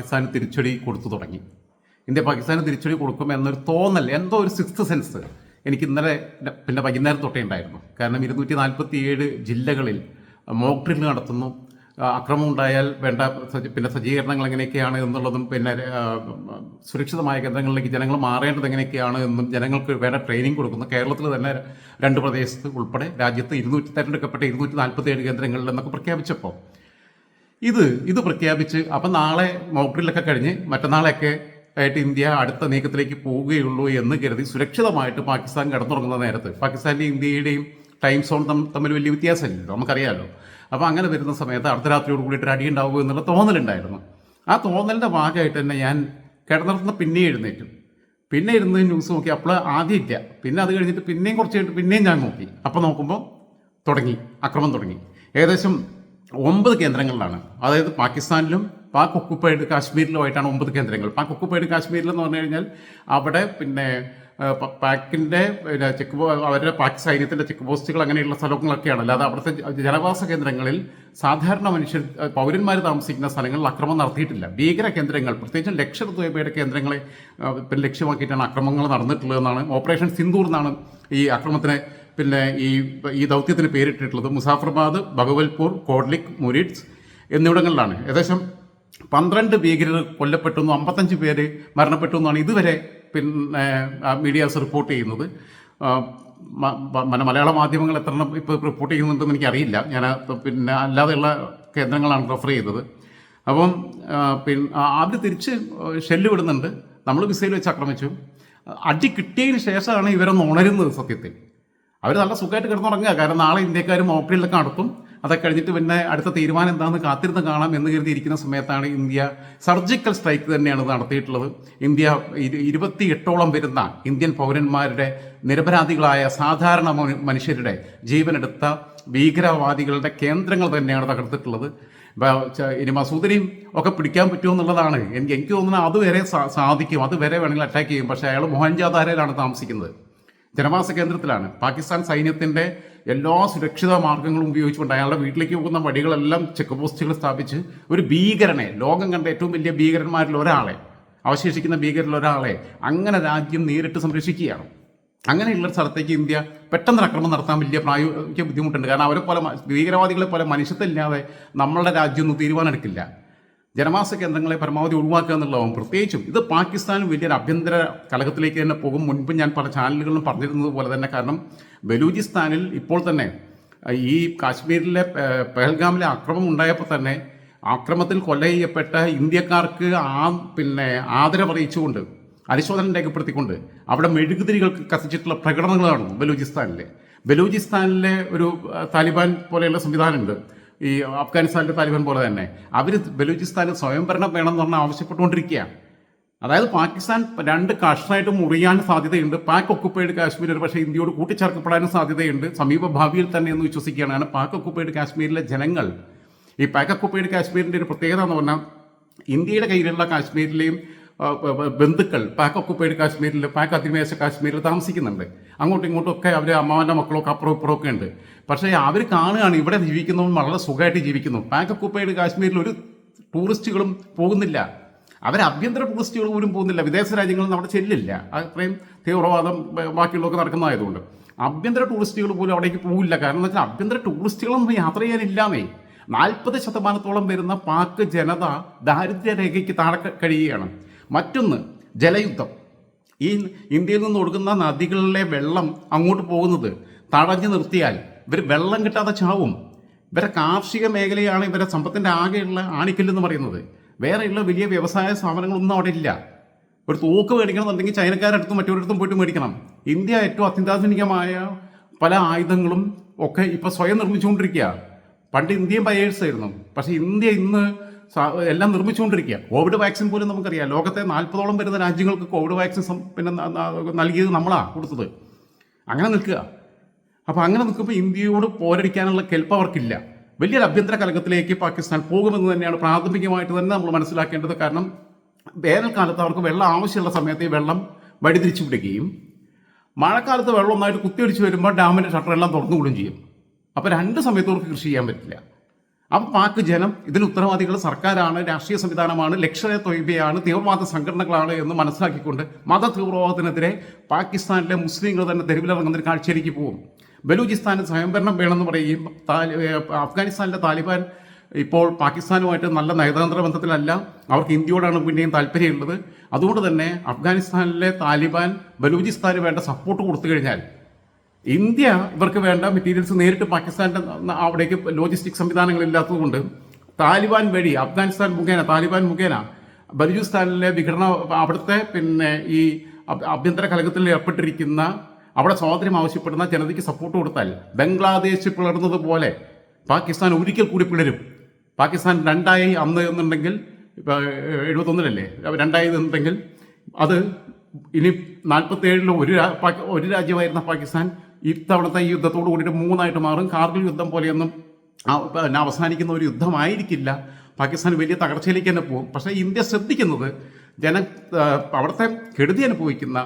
പാകിസ്ഥാന് തിരിച്ചടി കൊടുത്തു തുടങ്ങി. ഇന്ത്യ പാകിസ്ഥാന് തിരിച്ചടി കൊടുക്കും എന്നൊരു തോന്നൽ എന്തോ ഒരു സിക്സ്ത് സെൻസ് എനിക്ക് ഇന്നലെ പിന്നെ വൈകുന്നേരം തൊട്ടേ ഉണ്ടായിരുന്നു. കാരണം ഇരുന്നൂറ്റി നാൽപ്പത്തി ഏഴ് ജില്ലകളിൽ മോക്ക് ഡ്രിൽ നടത്തുന്നു. അക്രമം ഉണ്ടായാൽ വേണ്ട പിന്നെ സജ്ജീകരണങ്ങൾ എങ്ങനെയൊക്കെയാണ് എന്നുള്ളതും പിന്നെ സുരക്ഷിതമായ കേന്ദ്രങ്ങളിലേക്ക് ജനങ്ങൾ മാറേണ്ടത് എങ്ങനെയൊക്കെയാണ് എന്നും ജനങ്ങൾക്ക് വേണ്ട ട്രെയിനിങ് കൊടുക്കുന്നു. കേരളത്തിൽ തന്നെ രണ്ട് പ്രദേശത്ത് ഉൾപ്പെടെ രാജ്യത്ത് ഇരുന്നൂറ്റി തെരഞ്ഞെടുക്കപ്പെട്ട ഇരുന്നൂറ്റി നാൽപ്പത്തി ഏഴ് കേന്ദ്രങ്ങളിൽ എന്നൊക്കെ പ്രഖ്യാപിച്ചപ്പോൾ ഇത് ഇത് പ്രഖ്യാപിച്ച് അപ്പം നാളെ മോക്ട്രിലൊക്കെ കഴിഞ്ഞ് മറ്റന്നാളെയൊക്കെ ആയിട്ട് ഇന്ത്യ അടുത്ത നീക്കത്തിലേക്ക് പോവുകയുള്ളൂ എന്ന് കരുതി സുരക്ഷിതമായിട്ട് പാകിസ്ഥാൻ കിടന്നുറങ്ങുന്ന നേരത്ത് പാകിസ്ഥാന്റെയും ഇന്ത്യയുടെയും ടൈം സോൺ തമ്മിൽ വലിയ വ്യത്യാസമില്ലല്ലോ നമുക്കറിയാമല്ലോ അപ്പോൾ അങ്ങനെ വരുന്ന സമയത്ത് അർദ്ധരാത്രിയോട് കൂടിയിട്ട് അടി ഉണ്ടാവുക എന്നുള്ള തോന്നലുണ്ടായിരുന്നു. ആ തോന്നലിന്റെ ഭാഗമായിട്ട് തന്നെ ഞാൻ കിടന്നിടത്തുനിന്ന് പിന്നെ എഴുന്നേറ്റു. പിന്നെ ഇരുന്ന് ന്യൂസ് നോക്കി അപ്പോൾ ആദ്യം ഇല്ല പിന്നെ അത് കഴിഞ്ഞിട്ട് പിന്നെയും കുറച്ച് കഴിഞ്ഞിട്ട് പിന്നെയും ഞാൻ നോക്കി. അപ്പോൾ നോക്കുമ്പോൾ തുടങ്ങി അക്രമം തുടങ്ങി. ഏകദേശം ഒമ്പത് കേന്ദ്രങ്ങളിലാണ്. അതായത് പാകിസ്ഥാനിലും പാക് ഒക്കുപ്പൈഡ് കാശ്മീരിലുമായിട്ടാണ് ഒമ്പത് കേന്ദ്രങ്ങൾ. പാക് ഒക്കുപ്പൈഡ് കാശ്മീരിൽ എന്ന് പറഞ്ഞു കഴിഞ്ഞാൽ അവിടെ പിന്നെ പാക്കിന്റെ ചെക്ക് അവരുടെ പാക് സൈന്യത്തിന്റെ ചെക്ക് പോസ്റ്റുകൾ അങ്ങനെയുള്ള സ്ഥലങ്ങളൊക്കെയാണ്. അല്ലാതെ അവിടുത്തെ ജനവാസ കേന്ദ്രങ്ങളിൽ സാധാരണ മനുഷ്യർ പൗരന്മാർ താമസിക്കുന്ന സ്ഥലങ്ങളിൽ അക്രമം നടത്തിയിട്ടില്ല. ഭീകര കേന്ദ്രങ്ങൾ പ്രത്യേകിച്ചും ലക്ഷദ്വീപയുടെ കേന്ദ്രങ്ങളെ ലക്ഷ്യമാക്കിയിട്ടാണ് അക്രമങ്ങൾ നടന്നിട്ടുള്ളതെന്നാണ് ഓപ്പറേഷൻ സിന്ദൂർ എന്നാണ് ഈ അക്രമത്തിന് പിന്നെ ഈ ഈ ദൗത്യത്തിന് പേരിട്ടിട്ടുള്ളത് മുസാഫർബാദ് ഭഗവൽപൂർ കോഡ്ലിക് മുരിഡ്സ് എന്നിവിടങ്ങളിലാണ്. ഏകദേശം പന്ത്രണ്ട് ഭീകരർ കൊല്ലപ്പെട്ടു അമ്പത്തഞ്ച് പേര് മരണപ്പെട്ടു എന്നാണ് ഇതുവരെ പിന്നെ മീഡിയാസ് റിപ്പോർട്ട് ചെയ്യുന്നത്. മലയാള മാധ്യമങ്ങൾ എത്ര ഇപ്പോൾ റിപ്പോർട്ട് ചെയ്യുന്നുണ്ടെന്ന് എനിക്കറിയില്ല. ഞാൻ പിന്നെ അല്ലാതെയുള്ള കേന്ദ്രങ്ങളാണ് റെഫർ ചെയ്തത്. അപ്പം പിന്നെ ആദ്യം തിരിച്ച് ഷെല്ല് വിടുന്നുണ്ട്. നമ്മൾ മിസൈൽ വെച്ച് ആക്രമിച്ചു. അടി കിട്ടിയതിന് ശേഷമാണ് ഇവരൊന്ന് ഉണരുന്നത് സത്യത്തിൽ. അവർ നല്ല സുഖമായിട്ട് കിടന്നുറങ്ങുക. കാരണം നാളെ ഇന്ത്യക്കാർ മോക്ഡ്രില്ലൊക്കെ നടത്തും. അതൊക്കെ കഴിഞ്ഞിട്ട് പിന്നെ അടുത്ത തീരുമാനം എന്താണെന്ന് കാത്തിരുന്ന് കാണാം എന്ന് കരുതിയിരിക്കുന്ന സമയത്താണ് ഇന്ത്യ സർജിക്കൽ സ്ട്രൈക്ക് തന്നെയാണ് നടത്തിയിട്ടുള്ളത്. ഇന്ത്യ ഇരു- ഇരുപത്തി എട്ടോളം വരുന്ന ഇന്ത്യൻ പൗരന്മാരുടെ നിരപരാധികളായ സാധാരണ മനു- മനുഷ്യരുടെ ജീവനെടുത്ത ഭീകരവാദികളുടെ കേന്ദ്രങ്ങൾ തന്നെയാണ് തകർത്തിട്ടുള്ളത്. ഇനി മസൂദിനെയും ഒക്കെ പിടിക്കാൻ പറ്റുമോ എന്നുള്ളതാണ്. എനിക്ക് എനിക്ക് തോന്നുന്നത് അതുവരെ സാധിക്കും. അതുവരെ വേണമെങ്കിൽ അറ്റാക്ക് ചെയ്യും. പക്ഷേ അയാൾ മോഹൻജാതാരയിലാണ് താമസിക്കുന്നത്? ജനവാസ കേന്ദ്രത്തിലാണ്. പാകിസ്ഥാൻ സൈന്യത്തിന്റെ എല്ലാ സുരക്ഷിത മാർഗങ്ങളും ഉപയോഗിച്ചുകൊണ്ട് അയാളുടെ വീട്ടിലേക്ക് പോകുന്ന വഴികളെല്ലാം ചെക്ക് പോസ്റ്റുകൾ സ്ഥാപിച്ച് ഒരു ഭീകരനെ ലോകം കണ്ട ഏറ്റവും വലിയ ഭീകരന്മാരിൽ ഒരാളെ അവശേഷിക്കുന്ന ഭീകരിൽ ഒരാളെ അങ്ങനെ രാജ്യം നേരിട്ട് സംരക്ഷിക്കുകയാണ്. അങ്ങനെയുള്ള സ്ഥലത്തേക്ക് ഇന്ത്യ പെട്ടെന്ന് ആക്രമണം നടത്താൻ വലിയ പ്രായോഗിക ബുദ്ധിമുട്ടുണ്ട്. കാരണം അവരെ പോലെ ഭീകരവാദികളെ പോലെ മനുഷ്യത്വമില്ലാതെ നമ്മളുടെ രാജ്യമൊന്നും തീരുമാനമെടുക്കില്ല. ജനവാസ കേന്ദ്രങ്ങളെ പരമാവധി ഒഴിവാക്കുക എന്നുള്ളതാവും. പ്രത്യേകിച്ചും ഇത് പാകിസ്ഥാൻ വലിയൊരു ആഭ്യന്തര കലഹത്തിലേക്ക് തന്നെ പോകും. മുൻപ് ഞാൻ പല ചാനലുകളിലും പറഞ്ഞിരുന്നത് പോലെ തന്നെ കാരണം ബലൂചിസ്ഥാനിൽ ഇപ്പോൾ തന്നെ ഈ കാശ്മീരിലെ പെഹൽഗാമിലെ ആക്രമം ഉണ്ടായപ്പോൾ തന്നെ ആക്രമത്തിൽ കൊല ചെയ്യപ്പെട്ട ഇന്ത്യക്കാർക്ക് ആ പിന്നെ ആദരവറിയിച്ചുകൊണ്ട് അനുശോചനം രേഖപ്പെടുത്തിക്കൊണ്ട് അവിടെ മെഴുകുതിരികൾ കത്തിച്ചിട്ടുള്ള പ്രകടനങ്ങളാണ് ബലൂചിസ്ഥാനിലെ. ബലൂചിസ്ഥാനിലെ ഒരു താലിബാൻ പോലെയുള്ള സംവിധാനമുണ്ട്. ഈ അഫ്ഗാനിസ്ഥാനിലെ താലിബാൻ പോലെ തന്നെ. അവർ ബലൂചിസ്ഥാനിൽ സ്വയംഭരണം വേണം എന്ന് പറഞ്ഞാൽ ആവശ്യപ്പെട്ടുകൊണ്ടിരിക്കുകയാണ് അതായത് പാകിസ്ഥാൻ രണ്ട് കഷ്ണമായിട്ട് മുറിയാൻ സാധ്യതയുണ്ട്. പാക് ഒക്കുപ്പൈഡ് കാശ്മീർ ഒരു പക്ഷേ ഇന്ത്യയോട് കൂട്ടിച്ചേർക്കപ്പെടാനും സാധ്യതയുണ്ട്. സമീപ ഭാവിയിൽ തന്നെ എന്ന് വിശ്വസിക്കുകയാണ്. കാരണം പാക് ഒക്കുപ്പൈഡ് കാശ്മീരിലെ ജനങ്ങൾ. ഈ പാക് ഒക്കുപ്പൈഡ് കാശ്മീരിന്റെ ഒരു പ്രത്യേകത എന്ന് പറഞ്ഞാൽ ഇന്ത്യയുടെ കയ്യിലുള്ള കാശ്മീരിലെയും ബന്ധുക്കൾ പാക് ഒക്കുപ്പൈഡ് കാശ്മീരിൽ പാക് അധിനിവേശ കാശ്മീരിൽ താമസിക്കുന്നുണ്ട്. അങ്ങോട്ടും ഇങ്ങോട്ടും ഒക്കെ അവർ അമ്മാവന്റെ മക്കളൊക്കെ അപ്പുറം ഇപ്പുറം ഒക്കെ ഉണ്ട്. പക്ഷേ അവർ കാണുകയാണ് ഇവിടെ ജീവിക്കുന്നവൻ വളരെ സുഖമായിട്ട് ജീവിക്കുന്നു. പാക് ഒക്കുപ്പൈഡ് കാശ്മീരിൽ ഒരു ടൂറിസ്റ്റുകളും പോകുന്നില്ല. അവർ ആഭ്യന്തര ടൂറിസ്റ്റുകൾ പോലും പോകുന്നില്ല. വിദേശ രാജ്യങ്ങളിൽ അവിടെ ചെല്ലില്ല. അത്രയും തീവ്രവാദം ബാക്കിയുള്ളതൊക്കെ നടക്കുന്നതായതുകൊണ്ട്. ആഭ്യന്തര ടൂറിസ്റ്റുകൾ പോലും അവിടേക്ക് പോകില്ല കാരണം എന്ന് വെച്ചാൽ ആഭ്യന്തര ടൂറിസ്റ്റുകളൊന്നും യാത്ര ചെയ്യാനില്ലാന്നേ. നാൽപ്പത് ശതമാനത്തോളം വരുന്ന പാക് ജനത ദാരിദ്ര്യരേഖയ്ക്ക് താഴെ കഴിയുകയാണ്. മറ്റൊന്ന് ജലയുദ്ധം. ഈ ഇന്ത്യയിൽ നിന്ന് ഒഴുകുന്ന നദികളിലെ വെള്ളം അങ്ങോട്ട് പോകുന്നത് തടഞ്ഞു നിർത്തിയാൽ ഇവർ വെള്ളം കിട്ടാതെ ചാവും. ഇവരെ കാർഷിക മേഖലയാണ് ഇവരെ സമ്പത്തിന്റെ ആകെയുള്ള ആണിക്കല്ലെന്ന് പറയുന്നത്. വേറെയുള്ള വലിയ വ്യവസായ സ്ഥാപനങ്ങളൊന്നും അവിടെ ഇല്ല. ഒരു തോക്ക് മേടിക്കണമെന്നുണ്ടെങ്കിൽ ചൈനക്കാരടുത്തും മറ്റൊരിടത്തും പോയിട്ട് മേടിക്കണം. ഇന്ത്യ ഏറ്റവും അത്യന്താധുനികമായ പല ആയുധങ്ങളും ഒക്കെ ഇപ്പോൾ സ്വയം നിർമ്മിച്ചുകൊണ്ടിരിക്കുക പണ്ട് ഇന്ത്യയും ബയേഴ്സ് ആയിരുന്നു. പക്ഷേ ഇന്ത്യ ഇന്ന് എല്ലാം നിർമ്മിച്ചുകൊണ്ടിരിക്കുക. കോവിഡ് വാക്സിൻ പോലും നമുക്കറിയാം. ലോകത്തെ നാൽപ്പതോളം വരുന്ന രാജ്യങ്ങൾക്ക് കോവിഡ് വാക്സിൻ പിന്നെ നൽകിയത് നമ്മളാണ് കൊടുത്തത്. അങ്ങനെ നിൽക്കുക. അപ്പോൾ അങ്ങനെ നിൽക്കുമ്പോൾ ഇന്ത്യയോട് പോരടിക്കാനുള്ള കെൽപ്പ് അവർക്കില്ല. വലിയൊരു ആഭ്യന്തര കലകത്തിലേക്ക് പാകിസ്ഥാൻ പോകുമെന്ന് തന്നെയാണ് പ്രാഥമികമായിട്ട് തന്നെ നമ്മൾ മനസ്സിലാക്കേണ്ടത്. കാരണം വേനൽക്കാലത്ത് അവർക്ക് വെള്ളം ആവശ്യമുള്ള സമയത്ത് ഈ വെള്ളം വഴിതിരിച്ചു വിടുകയും മഴക്കാലത്ത് വെള്ളം ഒന്നായിട്ട് കുത്തിയൊടിച്ച് വരുമ്പോൾ ഡാമിന്റെ ഷട്ടറെല്ലാം തുറന്നു വിടുകയും ചെയ്യും. അപ്പോൾ രണ്ട് സമയത്ത് അവർക്ക് കൃഷി ചെയ്യാൻ പറ്റില്ല. അപ്പം പാക് ജനം ഇതിന് ഉത്തരവാദികൾ സർക്കാരാണ് രാഷ്ട്രീയ സംവിധാനമാണ് ലക്ഷണ തൊയ്ബയാണ് തീവ്രവാദ സംഘടനകളാണ് എന്ന് മനസ്സിലാക്കിക്കൊണ്ട് മത തീവ്രവാദത്തിനെതിരെ പാകിസ്ഥാനിലെ മുസ്ലിങ്ങൾ തന്നെ തെരുവിലിറങ്ങുന്നതിന് കാഴ്ചയിലേക്ക് പോകും. ബലൂചിസ്ഥാനിൽ സ്വയംഭരണം വേണമെന്ന് പറയുകയും അഫ്ഗാനിസ്ഥാനിലെ താലിബാൻ ഇപ്പോൾ പാകിസ്ഥാനുമായിട്ട് നല്ല നയതന്ത്ര ബന്ധത്തിലല്ല അവർക്ക് ഇന്ത്യയോടാണ് പിന്നെയും താല്പര്യമുള്ളത്. അതുകൊണ്ട് തന്നെ അഫ്ഗാനിസ്ഥാനിലെ താലിബാൻ ബലൂചിസ്ഥാന് വേണ്ട സപ്പോർട്ട് കൊടുത്തു കഴിഞ്ഞാൽ ഇന്ത്യ ഇവർക്ക് വേണ്ട മെറ്റീരിയൽസ് നേരിട്ട് പാകിസ്ഥാന്റെ അവിടേക്ക് ലോജിസ്റ്റിക് സംവിധാനങ്ങൾ ഇല്ലാത്തതുകൊണ്ട് താലിബാൻ വഴി അഫ്ഗാനിസ്ഥാൻ മുഖേന താലിബാൻ മുഖേന ബലൂചിസ്ഥാനിലെ വിഘടന അവിടുത്തെ പിന്നെ ഈ ആഭ്യന്തര കലകത്തിൽ ഏർപ്പെട്ടിരിക്കുന്ന അവിടെ സ്വാതന്ത്ര്യം ആവശ്യപ്പെടുന്ന ജനതയ്ക്ക് സപ്പോർട്ട് കൊടുത്താൽ ബംഗ്ലാദേശ് പിളർന്നതുപോലെ പാകിസ്ഥാൻ ഒരിക്കൽ കൂടി പിളരും. പാകിസ്ഥാൻ രണ്ടായി അന്ന് എന്നുണ്ടെങ്കിൽ എഴുപത്തൊന്നിലല്ലേ? രണ്ടായി എന്നുണ്ടെങ്കിൽ അത് ഇനി നാൽപ്പത്തി ഏഴിലും ഒരു ഒരു രാജ്യമായിരുന്ന പാകിസ്ഥാൻ ഇത്തവണത്തെ ഈ യുദ്ധത്തോട് കൂടിയിട്ട് മൂന്നായിട്ട് മാറും. കാർഗിൽ യുദ്ധം പോലെയൊന്നും പിന്നെ അവസാനിക്കുന്ന ഒരു യുദ്ധമായിരിക്കില്ല. പാകിസ്ഥാൻ വലിയ തകർച്ചയിലേക്ക് തന്നെ പോകും. പക്ഷേ ഇന്ത്യ ശ്രദ്ധിക്കുന്നത് ജന അവിടുത്തെ കെടുതി അനുഭവിക്കുന്ന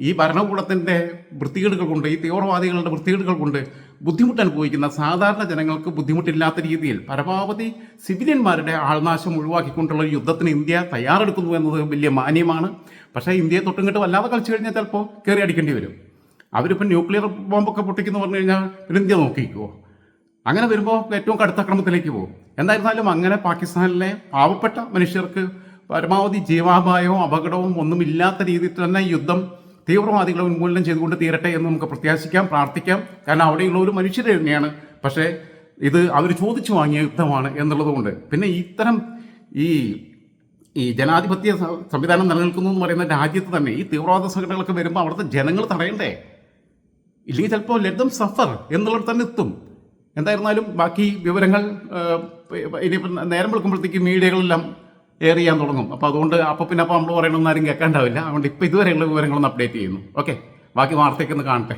ഈ ഭരണകൂടത്തിന്റെ വൃത്തികേടുകൾ കൊണ്ട് ഈ തീവ്രവാദികളുടെ വൃത്തികേടുകൾ കൊണ്ട് ബുദ്ധിമുട്ട് അനുഭവിക്കുന്ന സാധാരണ ജനങ്ങൾക്ക് ബുദ്ധിമുട്ടില്ലാത്ത രീതിയിൽ പരമാവധി സിവിലിയന്മാരുടെ ആൾനാശം ഒഴിവാക്കിക്കൊണ്ടുള്ള യുദ്ധത്തിന് ഇന്ത്യ തയ്യാറെടുക്കുന്നു എന്നത് വലിയ മാന്യമാണ്. പക്ഷേ ഇന്ത്യയെ തൊട്ടും വല്ലാതെ കളിച്ചു കഴിഞ്ഞാൽ ചിലപ്പോൾ കയറി അടിക്കേണ്ടി വരും. അവരിപ്പോൾ ന്യൂക്ലിയർ ബോംബൊക്കെ പൊട്ടിക്കുന്നു പറഞ്ഞു കഴിഞ്ഞാൽ ഇന്ത്യ നോക്കിക്കോ. അങ്ങനെ വരുമ്പോൾ ഏറ്റവും കടുത്ത അക്രമത്തിലേക്ക് പോകും. എന്തായിരുന്നാലും അങ്ങനെ പാകിസ്ഥാനിലെ പാവപ്പെട്ട മനുഷ്യർക്ക് പരമാവധി ജീവാപായവും അപകടവും ഒന്നുമില്ലാത്ത രീതിയിൽ തന്നെ യുദ്ധം തീവ്രവാദികളെ ഉന്മൂലനം ചെയ്തുകൊണ്ട് തീരട്ടെ എന്ന് നമുക്ക് പ്രത്യാശിക്കാം പ്രാർത്ഥിക്കാം. കാരണം അവിടെയുള്ള ഒരു മനുഷ്യർ തന്നെയാണ്. പക്ഷേ ഇത് അവർ ചോദിച്ചു വാങ്ങിയ യുദ്ധമാണ് എന്നുള്ളതുകൊണ്ട്. പിന്നെ ഇത്തരം ഈ ഈ ജനാധിപത്യ സംവിധാനം നിലനിൽക്കുന്നു എന്ന് പറയുന്ന രാജ്യത്ത് തന്നെ ഈ തീവ്രവാദ സംഘടനകളൊക്കെ വരുമ്പോൾ അവിടുത്തെ ജനങ്ങൾ തടയണ്ടേ? ഇല്ലെങ്കിൽ ചിലപ്പോൾ ലഡം സഫർ എന്നുള്ളത് തന്നെ എത്തും. എന്തായിരുന്നാലും ബാക്കി വിവരങ്ങൾ ഇനിയിപ്പം നേരം വെളുക്കുമ്പോഴത്തേക്ക് മീഡിയകളെല്ലാം എയർ ചെയ്യാൻ തുടങ്ങും. അപ്പോൾ അതുകൊണ്ട് അപ്പോൾ പിന്നെ അപ്പോൾ നമ്മൾ പറയണമെന്ന് ആരും കേൾക്കാണ്ടാവില്ല. അതുകൊണ്ട് ഇപ്പോൾ ഇതുവരെയുള്ള വിവരങ്ങളൊന്ന് അപ്ഡേറ്റ് ചെയ്യുന്നു. ഓക്കെ ബാക്കി വാർത്തയ്ക്കൊന്ന് കാണട്ടെ.